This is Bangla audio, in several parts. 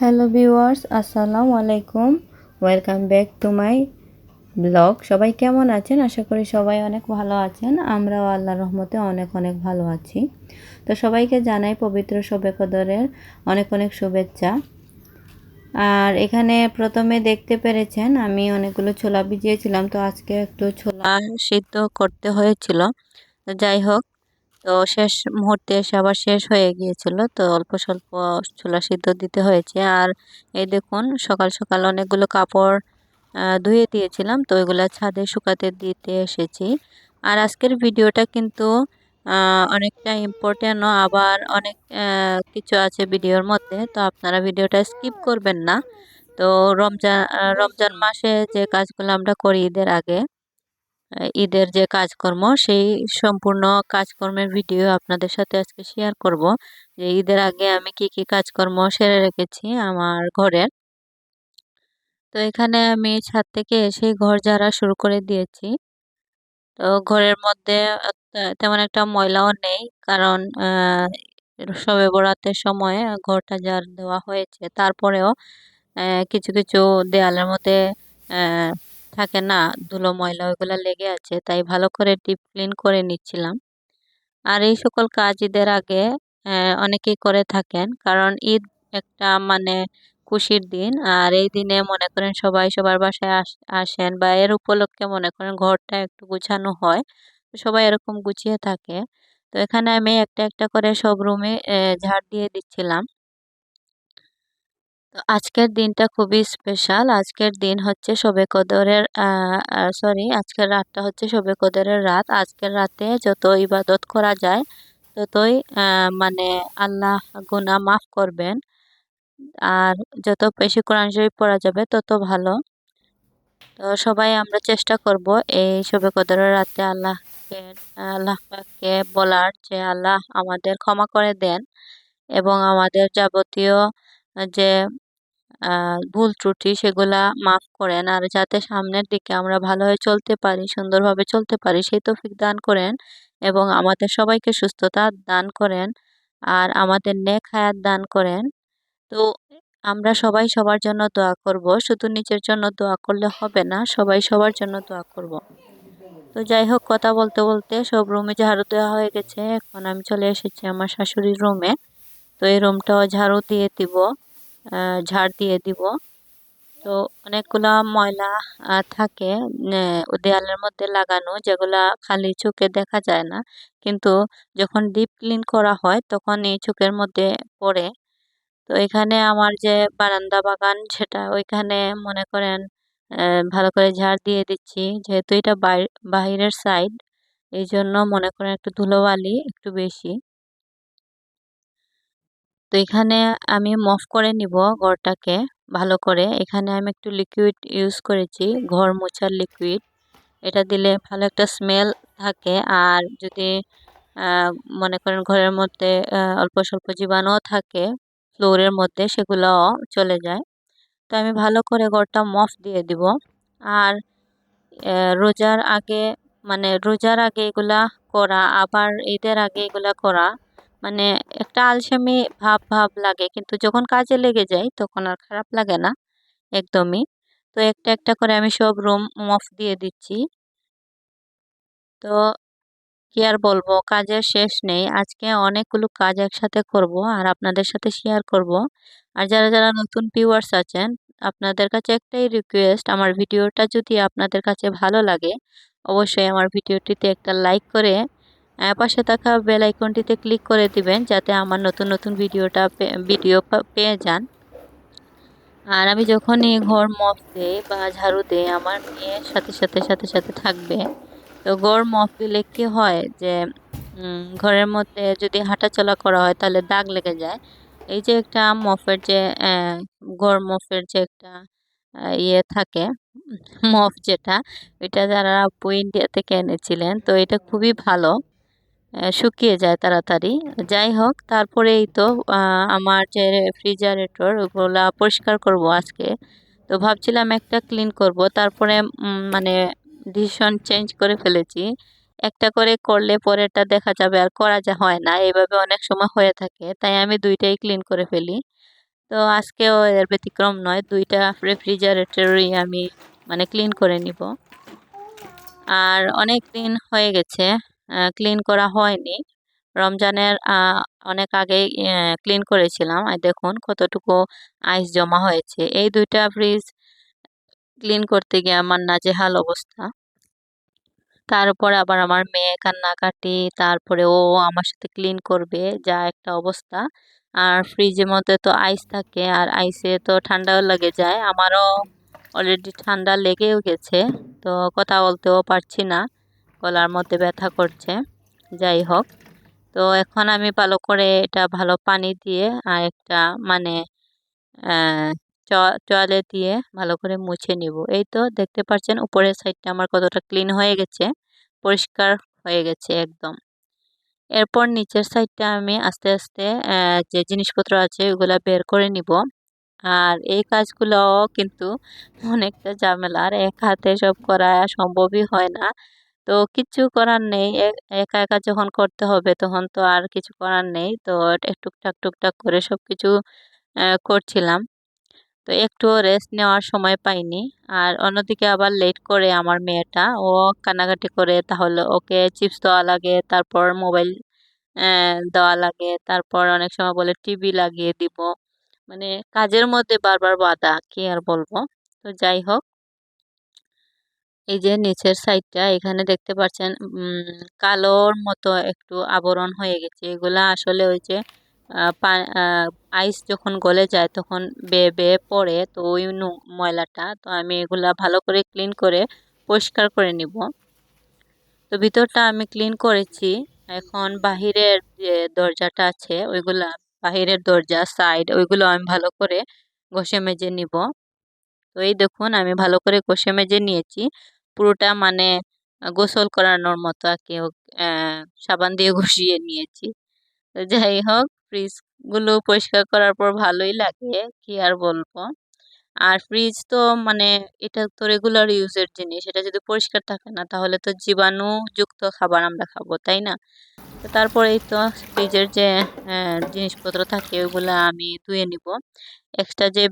হ্যালো ভিউয়ার্স, আসসালামু আলাইকুম। Welcome back to my blog সবাই কেমন আছেন? আশা করি সবাই অনেক ভালো আছেন। আমরাও আল্লাহর রহমতে অনেক অনেক ভালো আছি। তো সবাইকে জানাই পবিত্র শবে কদরের অনেক অনেক শুভেচ্ছা। আর এখানে প্রথমে দেখতে পেরেছেন, আমি অনেকগুলো ছোলা ভিজিয়েছিলাম, তো আজকে একটু ছোলা সিদ্ধ করতে হয়েছিল। যাই হোক তো শেষ মুহূর্তে এসে আবার শেষ হয়ে গিয়েছিল। তো অল্প স্বল্প ছোলা সিদ্ধ দিতে হয়েছে। আর এই দেখুন, সকাল সকাল অনেকগুলো কাপড় ধুয়ে দিয়েছিলাম। তো ওইগুলো ছাদে শুকাতে দিতে এসেছি। আর আজকের ভিডিওটা কিন্তু অনেকটা ইম্পর্টেন্টও আবার অনেক কিছু আছে ভিডিওর মধ্যে। তো আপনারা ভিডিওটা স্কিপ করবেন না। তো রমজান রমজান মাসে যে কাজগুলো আমরা করি ঈদের আগে ঈদের যে কাজকর্ম, সেই সম্পূর্ণ কাজকর্মের ভিডিও আপনাদের সাথে আজকে শেয়ার করব। যে ঈদের আগে আমি কি কি কাজকর্ম সেরে রেখেছি আমার ঘরের তো এখানে আমি ছাদ থেকে এসে ঘর ঝাড়া শুরু করে দিয়েছি। তো ঘরের মধ্যে তেমন একটা ময়লাও নেই, কারণ সবে বরাতের সময় ঘরটা ঝাড় দেওয়া হয়েছে। তারপরেও কিছু কিছু দেয়ালের মধ্যে থাকে না, ধুলো, ময়লা ওইগুলো লেগে আছে, তাই ভালো করে ডিপ ক্লিন করে নিচ্ছিলাম। আর এই সকল কাজ ঈদের আগে অনেকেই করে থাকেন, কারণ ঈদ একটা মানে খুশির দিন। আর এই দিনে মনে করেন সবাই সবার বাসায় আসেন বা এর উপলক্ষে মনে করেন ঘরটা একটু গুছানো হয় সবাই এরকম গুছিয়ে থাকে। তো এখানে আমি একটা একটা করে সব রুমে ঝাড় দিয়ে দিচ্ছিলাম। আজকের দিনটা খুবই স্পেশাল আজকের দিন হচ্ছে শবে কদরের সরি আজকের রাতটা হচ্ছে শবে কদরের রাত। আজকের রাতে যত ইবাদত করা যায়, ততই মানে আল্লাহ গুনা মাফ করবেন। আর যত বেশি কোরআন শরীফ পড়া যাবে, তত ভালো। তো সবাই আমরা চেষ্টা করব এই শবে কদরের রাতে আল্লাহকে, আল্লাহ বলার যে আল্লাহ আমাদের ক্ষমা করে দেন এবং আমাদের যাবতীয় যে ভুল ত্রুটি সেগুলা মাফ করেন আর যাতে সামনের দিকে আমরা ভালোভাবে চলতে পারি, সুন্দরভাবে চলতে পারি, সেই তৌফিক দান করেন এবং আমাদের সবাইকে সুস্থতা দান করেন আর আমাদের নেক হায়াত দান করেন। তো আমরা সবাই সবার জন্য দোয়া করব, শুধু নিজের জন্য দোয়া করলে হবে না, সবাই সবার জন্য দোয়া করব। তো যাই হোক, কথা বলতে বলতে সব রুমে ঝাড়ু দেওয়া হয়ে গেছে, এখন আমি চলে এসেছি আমার শাশুড়ির রুমে। তো এই রুমটাও ঝাড়ু দিয়ে দিব। ঝাড় দিয়ে দিব। তো অনেকগুলা ময়লা থাকে দেয়ালের মধ্যে লাগানো, যেগুলা খালি চোখে দেখা যায় না। কিন্তু যখন ডিপ ক্লিন করা হয়, তখন এই চোখের মধ্যে পড়ে। তো এখানে আমার যে বারান্দা বাগান, সেটা ওইখানে মনে করেন ভালো করে ঝাড় দিয়ে দিচ্ছি। যেহেতু এটা বাইরের সাইড এই জন্য মনে করেন একটু ধুলোবালি, একটু বেশি। তো এখানে আমি মফ করে নিব ঘরটাকে ভালো করে। এখানে আমি একটু লিকুইড ইউজ করেছি, ঘর মোছার লিকুইড এটা দিলে ভালো একটা স্মেল থাকে আর যদি মনে করেন ঘরের মধ্যে অল্প স্বল্প জীবাণুও থাকে ফ্লোরের মধ্যে সেগুলোও চলে যায়। তো আমি ভালো করে ঘরটা মফ দিয়ে দিব। আর রোজার আগে মানে রোজার আগে এগুলা করা, আবার ঈদের আগে এগুলা করা মানে একটা আলসেমি ভাব ভাব লাগে। কিন্তু যখন কাজে লেগে যায়, তখন আর খারাপ লাগে না, একদমই। তো একটা একটা করে আমি সব রুম মফ দিয়ে দিচ্ছি। তো কি আর বলব, কাজের শেষ নেই। আজকে অনেকগুলো কাজ একসাথে করব আর আপনাদের সাথে শেয়ার করব। আর যারা যারা নতুন ভিউয়ার্স আছেন, আপনাদের কাছে একটাই রিকোয়েস্ট আমার ভিডিওটা যদি আপনাদের কাছে ভালো লাগে, অবশ্যই আমার ভিডিওটিতে একটা লাইক করে পাশে থাকা বেল আইকনটিতে ক্লিক করে দিবেন যাতে আমার নতুন নতুন ভিডিওটা ভিডিও পেয়ে যান। আর আমি যখনই ঘর মপ দেই বা ঝাড়ু দেই, আমার মেয়ের সাথে সাথে সাথে সাথে থাকবে। তো ঘর মপ দিলে কী হয় যে ঘরের মধ্যে যদি হাঁটাচলা করা হয় তাহলে দাগ লেগে যায়। এই যে একটা মফের যে ঘর মফের যে একটা ইয়ে থাকে, মফ যেটা, এটা যারা আপু ইন্ডিয়া থেকে এনেছিলেন, তো এটা খুবই ভালো। শুকিয়ে যায় তাড়াতাড়ি। যাই হোক তারপরে এই তো আমার যে রেফ্রিজারেটর ওগুলো পরিষ্কার করব আজকে। তো ভাবছিলাম একটা ক্লিন করব। তারপরে মানে ডিসিশন চেঞ্জ করে ফেলেছি। একটা করে করলে পরেরটা দেখা যাবে আর করা যা হয় না। এইভাবে অনেক সময় হয়ে থাকে, তাই আমি দুইটাই ক্লিন করে ফেলি। তো আজকেও এর ব্যতিক্রম নয়, দুইটা রেফ্রিজারেটরই আমি মানে ক্লিন করে নিব। আর অনেক দিন হয়ে গেছে ক্লিন করা হয়নি। রমজানের অনেক আগেই ক্লিন করেছিলাম। আর দেখুন কতটুকু আইস জমা হয়েছে। এই দুইটা ফ্রিজ ক্লিন করতে গিয়ে আমার নাজেহাল অবস্থা। তার উপরে আবার আমার মেয়ে কান্নাকাটি, তারপরে ও আমার সাথে ক্লিন করবে, যা একটা অবস্থা। আর ফ্রিজের মধ্যে তো আইস থাকে, আর আইসে তো ঠান্ডাও লেগে যায়। আমারও অলরেডি ঠান্ডা লেগেও গেছে, তো কথা বলতেও পারছি না। গলার মধ্যে ব্যথা করছে। যাই হোক, তো এখন আমি ভালো করে এটা ভালো পানি দিয়ে আর একটা মানে চলে দিয়ে ভালো করে মুছে নিব। এই তো দেখতে পাচ্ছেন উপরের সাইডটা আমার কতটা ক্লিন হয়ে গেছে, পরিষ্কার হয়ে গেছে একদম। এরপর নিচের সাইডটা আমি আস্তে আস্তে যে জিনিসপত্র আছে ওগুলা বের করে নিব। আর এই কাজগুলো কিন্তু অনেকটা ঝামেলার এক হাতে সব করা সম্ভবই হয় না। তো কিছু করার নেই একা একা যখন করতে হবে তখন তো আর কিছু করার নেই। তো টুকটাক টুকটাক করে সব কিছু করছিলাম। তো একটুও রেস্ট নেওয়ার সময় পাইনি। আর অন্যদিকে আবার লেট করে আমার মেয়েটা, ও কান্নাকাটি করে তাহলে ওকে চিপস দেওয়া লাগে, তারপর মোবাইল দেওয়া লাগে, তারপর অনেক সময় বলে টিভি লাগিয়ে দিব। মানে কাজের মধ্যে বারবার বাধা, কি আর বলব? তো যাই হোক। এই যে নিচের সাইডটা, এখানে দেখতে পাচ্ছেন কালোর মতো একটু আবরণ হয়ে গেছে। এগুলা আসলে ওই যে আইস যখন গলে যায় তখন বেয়ে বেয়ে পড়ে, তো ওই ময়লাটা। তো আমি এগুলা ভালো করে ক্লিন করে পরিষ্কার করে নিব। তো ভিতরটা আমি ক্লিন করেছি। এখন বাহিরের যে দরজাটা আছে, ওইগুলা, বাহিরের দরজা, সাইড, ওইগুলো আমি ভালো করে ঘষে মেজে নিব। তো এই দেখুন, আমি ভালো করে ঘষে মেজে নিয়েছি। পুরোটা মানে গোসল করানোর মতো আর কি সাবান দিয়ে ঘষিয়ে নিয়েছি। যাই হোক ফ্রিজগুলো পরিষ্কার করার পর ভালোই লাগে, কি আর বলব। আর ফ্রিজ তো মানে এটা তো রেগুলার ইউজের জিনিস, এটা যদি পরিষ্কার থাকে না, তাহলে তো জীবাণুযুক্ত খাবার আমরা খাব, তাই না? তো তারপরেই তো ফ্রিজের যে জিনিসপত্র থাকে, ওগুলো আমি ধুয়ে নিব। এক্সট্রা যে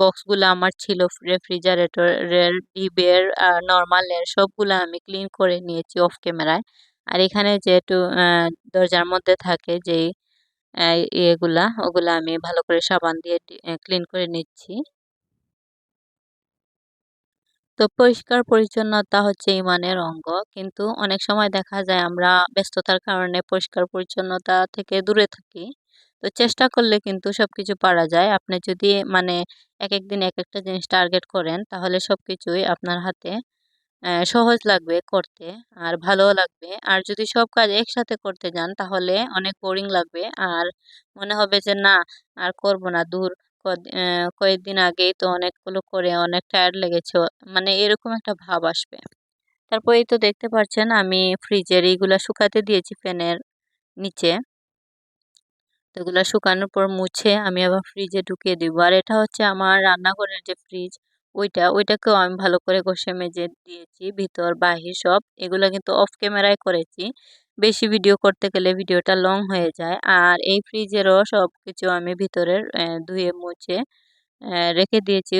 বক্সগুলো আমার ছিল রেফ্রিজারেটরের ডিবের নর্মালের সবগুলো আমি ক্লিন করে নিয়েছি অফ ক্যামেরায় আর এখানে যেহেতু দরজার মধ্যে থাকে যেই ইয়েগুলা, ওগুলা আমি ভালো করে সাবান দিয়ে ক্লিন করে নিচ্ছি। তো পরিষ্কার পরিচ্ছন্নতা হচ্ছে ইমানের অঙ্গ। কিন্তু অনেক সময় দেখা যায় আমরা ব্যস্ততার কারণে পরিষ্কার পরিচ্ছন্নতা থেকে দূরে থাকি। তো চেষ্টা করলে কিন্তু সব কিছু পারা যায়। আপনি যদি মানে এক এক দিন এক একটা জিনিস টার্গেট করেন, তাহলে সব কিছুই আপনার হাতে সহজ লাগবে করতে আর ভালোও লাগবে। আর যদি সব কাজ একসাথে করতে যান, তাহলে অনেক বোরিং লাগবে। আর মনে হবে যে, না, আর করব না। দূর কয়েকদিন আগেই তো অনেকগুলো করে অনেক টায়ার্ড লেগেছে। মানে এরকম একটা ভাব আসবে। তারপর এই তো দেখতে পাচ্ছেন আমি ফ্রিজের এইগুলা শুকাতে দিয়েছি ফ্যানের নিচে। তো এগুলো শুকানোর পর মুছে আমি আবার ফ্রিজে ঢুকিয়ে দিব। আর এটা হচ্ছে আমার রান্নাঘরের যে ফ্রিজ ওইটা, ওইটাকেও আমি ভালো করে ঘষে মেজে দিয়েছি, ভিতর, বাহির সব। এগুলো কিন্তু অফ ক্যামেরায় করেছি। বেশি ভিডিও করতে গেলে ভিডিওটা লং হয়ে যায়। আর এই ফ্রিজেরও সব কিছু আমি ভিতরের ধুয়ে, মুছে রেখে দিয়েছি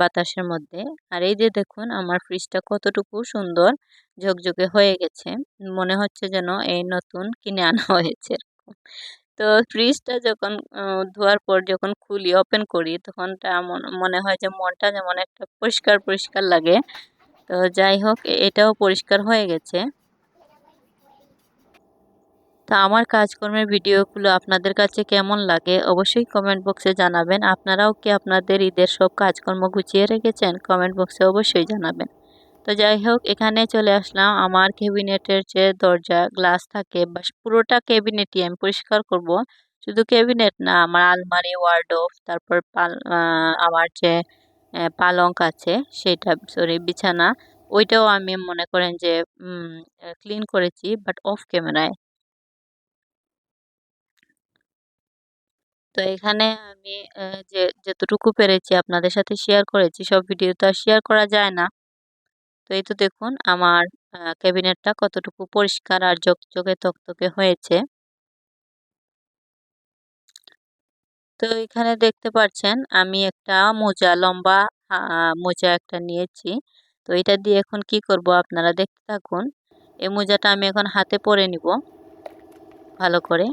বাতাসের মধ্যে। আর এই যে দেখুন, আমার ফ্রিজটা কতটুকু সুন্দর ঝকঝকে হয়ে গেছে। মনে হচ্ছে যেন এই নতুন কিনে আনা হয়েছে তো ফ্রিজটা যখন ধোয়ার পর যখন খুলি ওপেন করি, তখন মনে হয় যে মনটা যেমন একটা পরিষ্কার পরিষ্কার লাগে। তো যাই হোক এটাও পরিষ্কার হয়ে গেছে। তা আমার কাজকর্মের ভিডিওগুলো আপনাদের কাছে কেমন লাগে অবশ্যই কমেন্ট বক্সে জানাবেন। আপনারাও কি আপনাদের ঈদের সব কাজকর্ম গুছিয়ে রেখেছেন? কমেন্ট বক্সে অবশ্যই জানাবেন। তো যাই হোক, এখানে চলে আসলাম। আমার ক্যাবিনেটের যে দরজা, গ্লাস থাকে বা পুরোটা ক্যাবিনেটই আমি পরিষ্কার করব। শুধু ক্যাবিনেট না, আমার আলমারি ওয়ার্ডোফ তারপর পাল আমার যে পালঙ্ক আছে, সেটা, সরি, বিছানা, ওইটাও আমি মনে করেন যে ক্লিন করেছি, বাট অফ ক্যামেরায়। তো এখানে আমি যে যতটুকু পেরেছি আপনাদের সাথে শেয়ার করেছি, সব ভিডিও তো আর শেয়ার করা যায় না। তো এই তো দেখুন, আমার ক্যাবিনেটটা কতটুকু পরিষ্কার আর চকচকে তকতকে হয়েছে। তো এখানে দেখতে পাচ্ছেন, আমি একটা মোজা, লম্বা মোজা একটা নিয়েছি। তো এটা দিয়ে এখন কি করব আপনারা দেখতে থাকুন। এই মোজাটা আমি এখন হাতে পরে নিব, ভালো করে।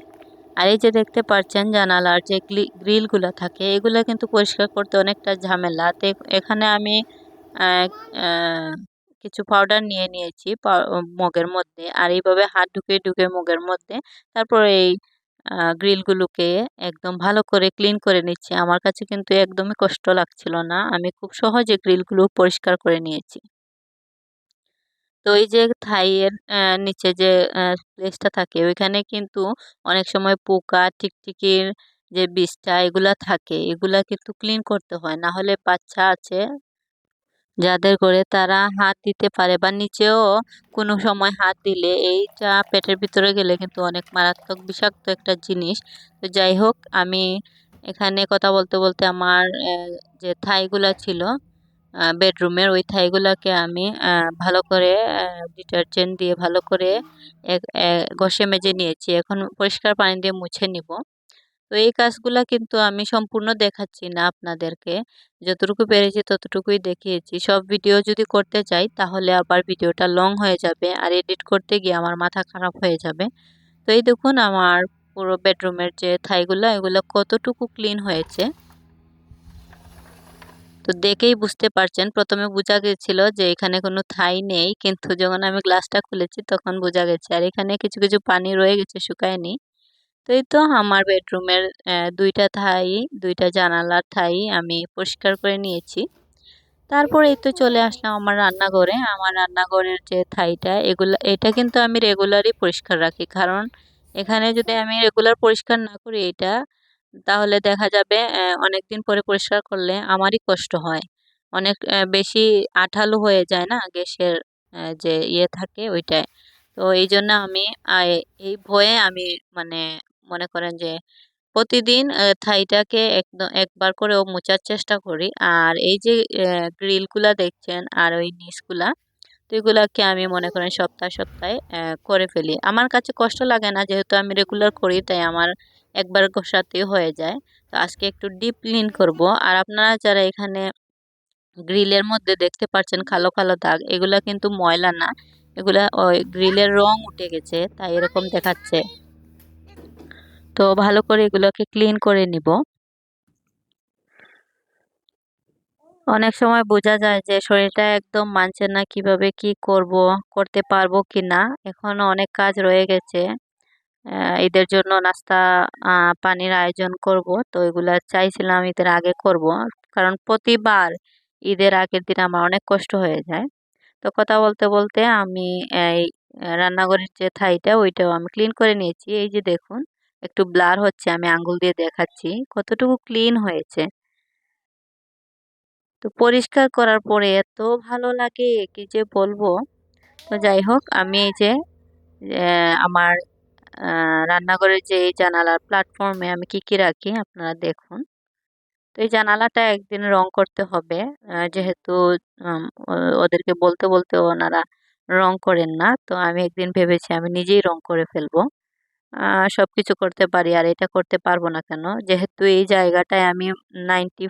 আর এই যে দেখতে পাচ্ছেন, জানালার যে গ্রিলগুলো থাকে, এগুলো কিন্তু পরিষ্কার করতে অনেকটা ঝামেলা। তো এখানে আমি কিছু পাউডার নিয়ে নিয়েছি মগের মধ্যে। আর এইভাবে হাত ঢুকে ঢুকে মগের মধ্যে তারপরে এই গ্রিলগুলোকে একদম ভালো করে ক্লিন করে নিচ্ছি। আমার কাছে কিন্তু একদমই কষ্ট লাগছিল না। আমি খুব সহজে গ্রিলগুলো পরিষ্কার করে নিয়েছি। তো এই যে থাইয়ের নিচে যে প্লেসটা থাকে, ওইখানে কিন্তু অনেক সময় পোকা, টিকটিকির যে বিষটা এগুলা থাকে। এগুলা কিন্তু ক্লিন করতে হয়। না হলে বাচ্চা আছে যাদের করে তারা হাত দিতে পারে বা নিচেও কোনো সময় হাত দিলে এইটা পেটের ভিতরে গেলে কিন্তু অনেক মারাত্মক বিষাক্ত একটা জিনিস। তো যাই হোক, আমি এখানে কথা বলতে বলতে আমার যে থাইগুলা ছিল বেডরুমের ওই থাইগুলাকে আমি ভালো করে ডিটারজেন্ট দিয়ে ভালো করে ঘষে মেজে নিয়েছি। এখন পরিষ্কার পানি দিয়ে মুছে নিব। তো এই কাজগুলা কিন্তু আমি সম্পূর্ণ দেখাচ্ছি না আপনাদেরকে। যতটুকু পেরেছি ততটুকুই দেখিয়েছি। সব ভিডিও যদি করতে চাই তাহলে আবার ভিডিওটা লং হয়ে যাবে আর এডিট করতে গিয়ে আমার মাথা খারাপ হয়ে যাবে। তো এই দেখুন আমার পুরো বেডরুমের যে থাইগুলো, এগুলো কতটুকু ক্লিন হয়েছে। তো দেখেই বুঝতে পারছেন। প্রথমে বোঝা গেছিল যে এখানে কোনো থাই নেই। কিন্তু যখন আমি গ্লাসটা খুলেছি তখন বোঝা গেছে। আর এখানে কিছু কিছু পানি রয়ে গেছে, শুকায়নি। তো এই তো আমার বেডরুমের দুইটা থাই, দুইটা জানালার থাই আমি পরিষ্কার করে নিয়েছি। তারপরে এই তো চলে আসলাম আমার রান্নাঘরে। আমার রান্নাঘরের যে থাইটা, এগুলো, এটা কিন্তু আমি রেগুলারই পরিষ্কার রাখি। কারণ এখানে যদি আমি রেগুলার পরিষ্কার না করি এটা, তাহলে দেখা যাবে অনেক দিন পরে পরিষ্কার করলে আমারই কষ্ট হয়। অনেক বেশি আঠালো হয়ে যায় না গ্যাসের যে ইয়ে থাকে ওইটায়। তো এই জন্য আমি এই ভয়ে আমি মানে মনে করেন যে, প্রতিদিন থাইটাকে একদম একবার করেও মোচার চেষ্টা করি। আর এই যে গ্রিলগুলা দেখছেন আর ওই নিচগুলা তো এগুলাকে আমি মনে করেন সপ্তাহে সপ্তাহে করে ফেলি। আমার কাছে কষ্ট লাগে না, যেহেতু আমি রেগুলার করি, তাই আমার একবার ঘষাতেই হয়ে যায়। তো আজকে একটু ডিপ ক্লিন করব। আর আপনারা যারা এখানে গ্রিলের মধ্যে দেখতে পাচ্ছেন কালো কালো দাগ, এগুলা কিন্তু ময়লা না। এগুলা ওই গ্রিলের রং উঠে গেছে, তাই এরকম দেখাচ্ছে। তো ভালো করে এগুলোকে ক্লিন করে নিব। অনেক সময় বোঝা যায় যে শরীরটা একদম মানছে না কীভাবে কি করব, করতে পারব কি না এখনও অনেক কাজ রয়ে গেছে। ঈদের জন্য নাস্তা পানির আয়োজন করব। তো এগুলা চাইছিলাম ঈদের আগে করব। কারণ প্রতিবার ঈদের আগের দিন আমার অনেক কষ্ট হয়ে যায়। তো কথা বলতে বলতে আমি এই রান্নাঘরের যে থাইটা, ওইটাও আমি ক্লিন করে নিয়েছি। এই যে দেখুন একটু ব্লার হচ্ছে, আমি আঙ্গুল দিয়ে দেখাচ্ছি, কতটুকু ক্লিন হয়েছে। তো পরিষ্কার করার পরে এত ভালো লাগে, কি যে বলব? তো যাই হোক, আমি এই যে আমার রান্নাঘরের যে এই জানালার প্ল্যাটফর্মে আমি কি কি রাখি, আপনারা দেখুন। তো এই জানালাটা একদিন রং করতে হবে যেহেতু ওদেরকে বলতে বলতে ওনারা রং করেন না, তো আমি একদিন ভেবেছি আমি নিজেই রং করে ফেলব। সব কিছু করতে পারি, আর এটা করতে পারব না কেন? যেহেতু এই জায়গাটায় আমি নাইনটি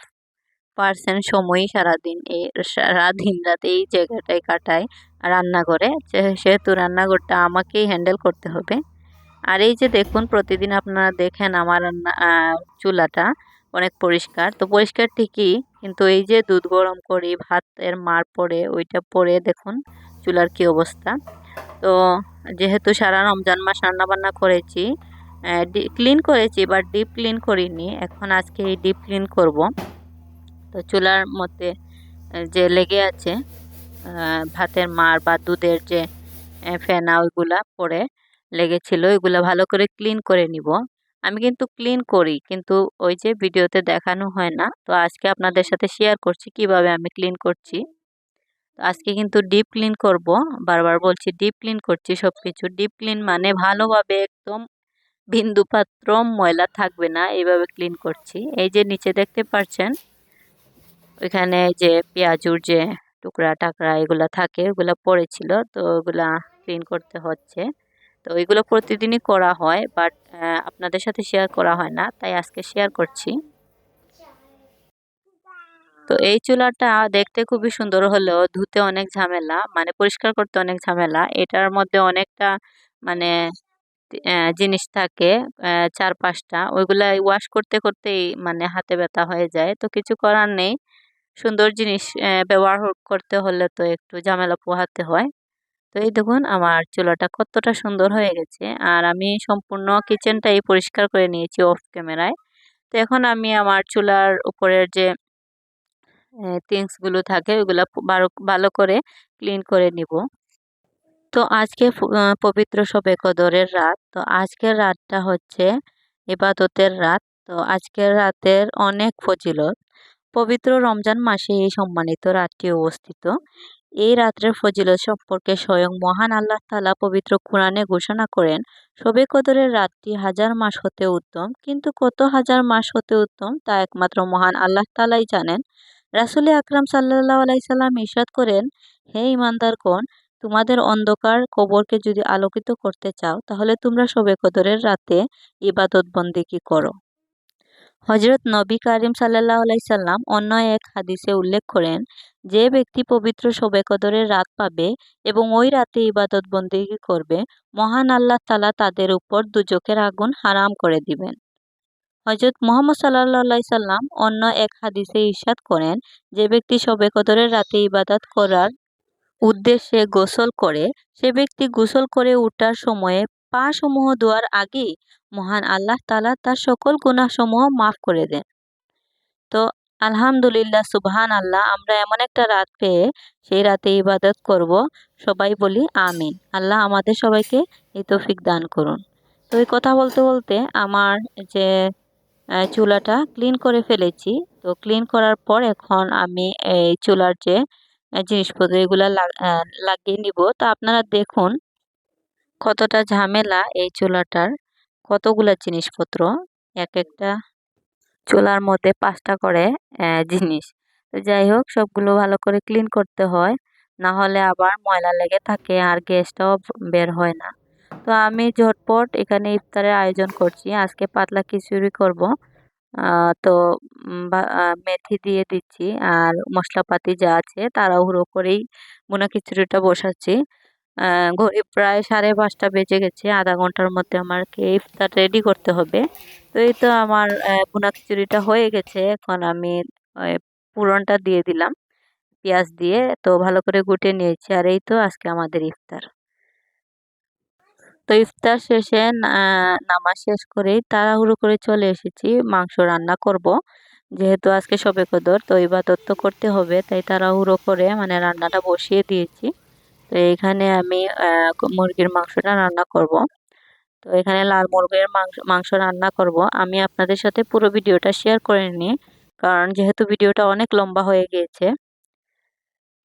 পার্সেন্ট সময়ই সারাদিন এই সারাদিন রাতে এই জায়গাটায় কাটাই রান্নাঘরে। সেহেতু রান্নাঘরটা আমাকেই হ্যান্ডেল করতে হবে। আর এই যে দেখুন, প্রতিদিন আপনারা দেখেন আমার রান্না চুলাটা অনেক পরিষ্কার। তো পরিষ্কার ঠিকই, কিন্তু এই যে দুধ গরম করি, ভাতের মার পরে, ওইটা পরে দেখুন, চুলার কি অবস্থা। তো যেহেতু সারা রমজান মাস রান্নাবান্না করেছি ক্লিন করেছি বা ডিপ ক্লিন করিনি। এখন আজকে এই ডিপ ক্লিন করব। তো চুলার মধ্যে যে লেগে আছে ভাতের মার বা দুধের যে ফেনা, ওইগুলা পরে লেগেছিল, ওইগুলো ভালো করে ক্লিন করে নিব। আমি কিন্তু ক্লিন করি, কিন্তু ওই যে ভিডিওতে দেখানো হয় না, তো আজকে আপনাদের সাথে শেয়ার করছি কীভাবে আমি ক্লিন করছি। আজকে কিন্তু ডিপ ক্লিন করব। বারবার বলছি ডিপ ক্লিন করছি সব কিছু ডিপ ক্লিন মানে ভালোভাবে একদম বিন্দু পাত্র ময়লা থাকবে না, এইভাবে ক্লিন করছি। এই যে নিচে দেখতে পাচ্ছেন ওইখানে যে পেঁয়াজুর যে টুকরা টাকরা এগুলো থাকে, ওগুলো পড়েছিল, তো ওগুলা ক্লিন করতে হচ্ছে। তো এগুলো প্রতিদিনই করা হয় বাট আপনাদের সাথে শেয়ার করা হয় না, তাই আজকে শেয়ার করছি। তো এই চুলাটা দেখতে খুবই সুন্দর হলেও ধুতে অনেক ঝামেলা মানে পরিষ্কার করতে অনেক ঝামেলা। এটার মধ্যে অনেকটা মানে জিনিস থাকে চার পাঁচটা ওইগুলা ওয়াশ করতে করতেই মানে হাতে ব্যথা হয়ে যায়। তো কিছু করার নেই। সুন্দর জিনিস ব্যবহার করতে হলে তো একটু ঝামেলা পোহাতে হয়। তো এই দেখুন, আমার চুলাটা কতটা সুন্দর হয়ে গেছে। আর আমি সম্পূর্ণ কিচেনটাই পরিষ্কার করে নিয়েছি অফ ক্যামেরায় তো এখন আমি আমার চুলার উপরের যে থিংসগুলো থাকে ওগুলো ভালো করে ক্লিন করে নিব। তো আজকে পবিত্র শবে কদরের রাত। তো আজকের রাতটা হচ্ছে ইবাদতের রাত। তো আজকের রাতের অনেক ফজিলত। পবিত্র রমজান মাসে এই সম্মানিত রাতটি অবস্থিত। এই রাত্রের ফজিলত সম্পর্কে স্বয়ং মহান আল্লাহ তাআলা পবিত্র কোরআনে ঘোষণা করেন শবে কদরের রাতটি হাজার মাস হতে উত্তম। কিন্তু কত হাজার মাস হতে উত্তম তা একমাত্র মহান আল্লাহ তাআলাই জানেন। রাসূল আকরাম সাল্লাল্লাহু আলাইহি সাল্লাম ইরশাদ করেন, হে ইমানদারগণ তোমাদের অন্ধকার কবরকে যদি আলোকিত করতে চাও, তাহলে তোমরা শবে কদরের রাতে ইবাদত বন্দেগী করো? হজরত নবী করিম সাল্লাহ আলাইসাল্লাম অন্য এক হাদিসে উল্লেখ করেন, যে ব্যক্তি পবিত্র শবে কদরের রাত পাবে এবং ওই রাতে ইবাদত বন্দেগী করবে, মহান আল্লাহ তালা তাদের উপর দুজকের আগুন হারাম করে দিবেন। হজরত মোহাম্মদ সাল্লাহ সাল্লাম অন্য এক হাদিসে ইরশাদ করেন যে ব্যক্তি শবে কদরের রাতে ইবাদত করার উদ্দেশ্যে গোসল করে, সে ব্যক্তি গোসল করে উঠার সময়ে পা সমূহ ধোয়ার আগেই মহান আল্লাহ তালা তার সকল গুনাহসমূহ মাফ করে দেন। তো আলহামদুলিল্লাহ সুবহান আল্লাহ আমরা এমন একটা রাত পেয়ে সেই রাতে ইবাদত করব, সবাই বলি আমিন। আল্লাহ আমাদের সবাইকে এই তৌফিক দান করুন। তো এই কথা বলতে বলতে আমার যে চুলাটা ক্লিন করে ফেলেছি। তো ক্লিন করার পর এখন আমি এই চুলার যে জিনিসপত্র এগুলা লাগ- লাগিয়ে নিব। তো আপনারা দেখুন কতটা ঝামেলা এই চুলাটার। কতগুলা জিনিসপত্র, এক একটা চুলার মধ্যে পাঁচটা করে জিনিস। তো যাই হোক, সবগুলো ভালো করে ক্লিন করতে হয়। না হলে আবার ময়লা লেগে থাকে আর গ্যাসটাও বের হয় না। তো আমি ঝটপট এখানে ইফতারের আয়োজন করছি। আজকে পাতলা খিচুড়ি করব। তো মেথি দিয়ে দিচ্ছি আর মশলাপাতি যা আছে তাড়াহুড়ো করেই ভুনা খিচুড়িটা বসাচ্ছি। ঘড়ি প্রায় সাড়ে পাঁচটা বেজে গেছে। আধা ঘণ্টার মধ্যে আমাকে ইফতার রেডি করতে হবে। তো এই তো আমার বোনা খিচুড়িটা হয়ে গেছে। এখন আমি পুরনটা দিয়ে দিলাম। পেঁয়াজ দিয়ে তো ভালো করে গুটে নিয়েছি। আর এই তো আজকে আমাদের ইফতার। তো ইফতার শেষে নামাজ শেষ করেই তাড়াহুড়ো করে চলে এসেছি, মাংস রান্না করব। যেহেতু আজকে সবে কদর, তো ইবাদত তো করতে হবে, তাই তাড়াহুড়ো করে মানে রান্নাটা বসিয়ে দিয়েছি। তো এখানে আমি মুরগির মাংসটা রান্না করব। তো এখানে লাল মুরগির মাংস মাংস রান্না করব। আমি আপনাদের সাথে পুরো ভিডিওটা শেয়ার করে নিই, কারণ যেহেতু ভিডিওটা অনেক লম্বা হয়ে গিয়েছে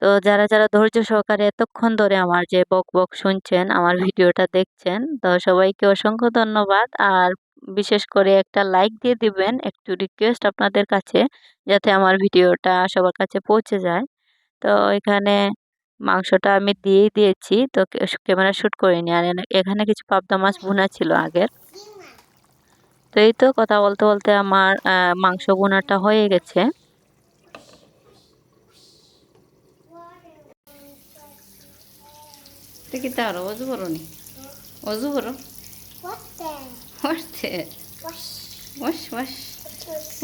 তো যারা যারা ধৈর্য সহকারে এতক্ষণ ধরে আমার যে বক বক শুনছেন, আমার ভিডিওটা দেখছেন, তো সবাইকে অসংখ্য ধন্যবাদ। আর বিশেষ করে একটা লাইক দিয়ে দিবেন, একটু রিকোয়েস্ট আপনাদের কাছে, যাতে আমার ভিডিওটা সবার কাছে পৌঁছে যায়। তো এখানে মাংসটা আমি দিয়েই দিয়েছি, তো ক্যামেরা শ্যুট করিনি। আর এখানে কিছু পাবদা মাছ ভুনা ছিল আগের। তো এই তো কথা বলতে বলতে আমার মাংস ভুনাটা হয়ে গেছে। তুই কি অজু করো নি অজু করো। হচ্ছে ওয়াশ ওয়াশ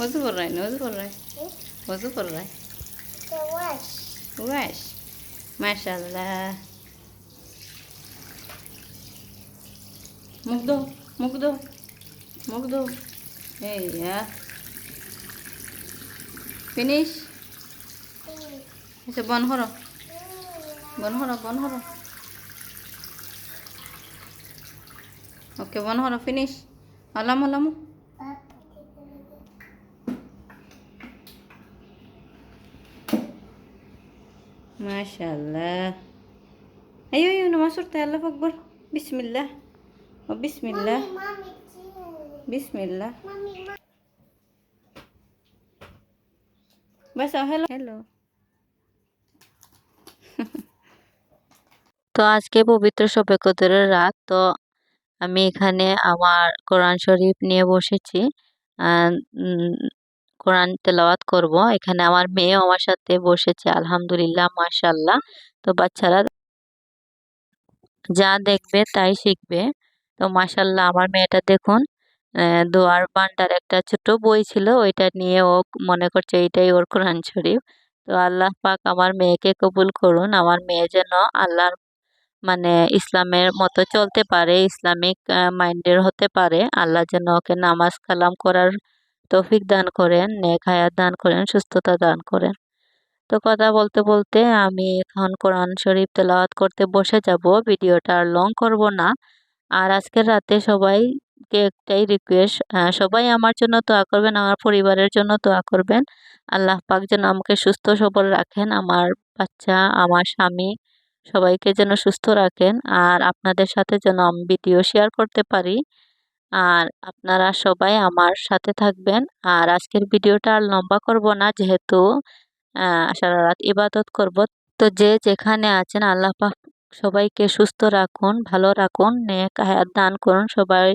অজু কর রায় অজু কর রায়। অজু কর রায়। ওয়াশ মুখ দো মুখ দো মুখ দো এই ফিনিশ? আচ্ছা বন হরো বন হরো বন হরো বন হরো ফিনিশ আলামো আলামো মাশাল্লাহ ayo ayo nama surta Allah Akbar Bismillah oh, Bismillah Bismillah Bas oh, hello hello তো আজকে পবিত্র কদরের রাত তো আমি এখানে আমার কোরআন শরীফ নিয়ে বসেছি। কোরআন তেলাওয়াত করব। এখানে আমার মেয়েও আমার সাথে বসেছে, আলহামদুলিল্লাহ মাশাল্লাহ তো বাচ্চারা যা দেখবে তাই শিখবে। তো মাশাল্লাহ আমার মেয়েটা দেখুন দোয়ার বান্ডার একটা ছোট বই ছিল, ওইটা নিয়ে ও মনে করছে এইটাই ওর কোরআন শরীফ। তো আল্লাহ পাক আমার মেয়েকে কবুল করুন। আমার মেয়ে যেন আল্লাহর মানে ইসলামের মতো চলতে পারে, ইসলামিক মাইন্ডের হতে পারে। আল্লাহ যেন ওকে নামাজ কালাম করার তৌফিক দান করেন, নেক হায়াত দান করেন, সুস্থতা দান করেন। তো কথা বলতে বলতে আমি এখন কোরআন শরীফ তেলাওয়াত করতে বসে যাব। ভিডিওটা আর লং করব না। আর আজকের রাতে সবাইকে একটাই রিকোয়েস্ট সবাই আমার জন্য দোয়া করবেন, আমার পরিবারের জন্য দোয়া করবেন। আল্লাহ পাক যেন আমাকে সুস্থ সবল রাখেন। আমার বাচ্চা, আমার স্বামী সবাইকে যেন সুস্থ রাখেন আর আপনাদের সাথে যেন আমি ভিডিও শেয়ার করতে পারি। আর আপনারা সবাই আমার সাথে থাকবেন। আর আজকের ভিডিওটা আর লম্বা করব না, যেহেতু সারা রাত ইবাদত করব। তো যে যেখানে আছেন, আল্লাহ পাক সবাইকে সুস্থ রাখুন, ভালো রাখুন, নেক দান করুন সবাই।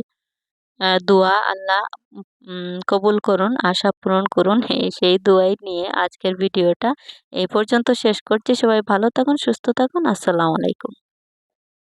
দোয়া আল্লাহ কবুল করুন, আশা পূরণ করুন। সেই দোয়াই নিয়ে আজকের ভিডিওটা এই পর্যন্ত শেষ করছি। সবাই ভালো থাকুন, সুস্থ থাকুন। আসসালামু আলাইকুম।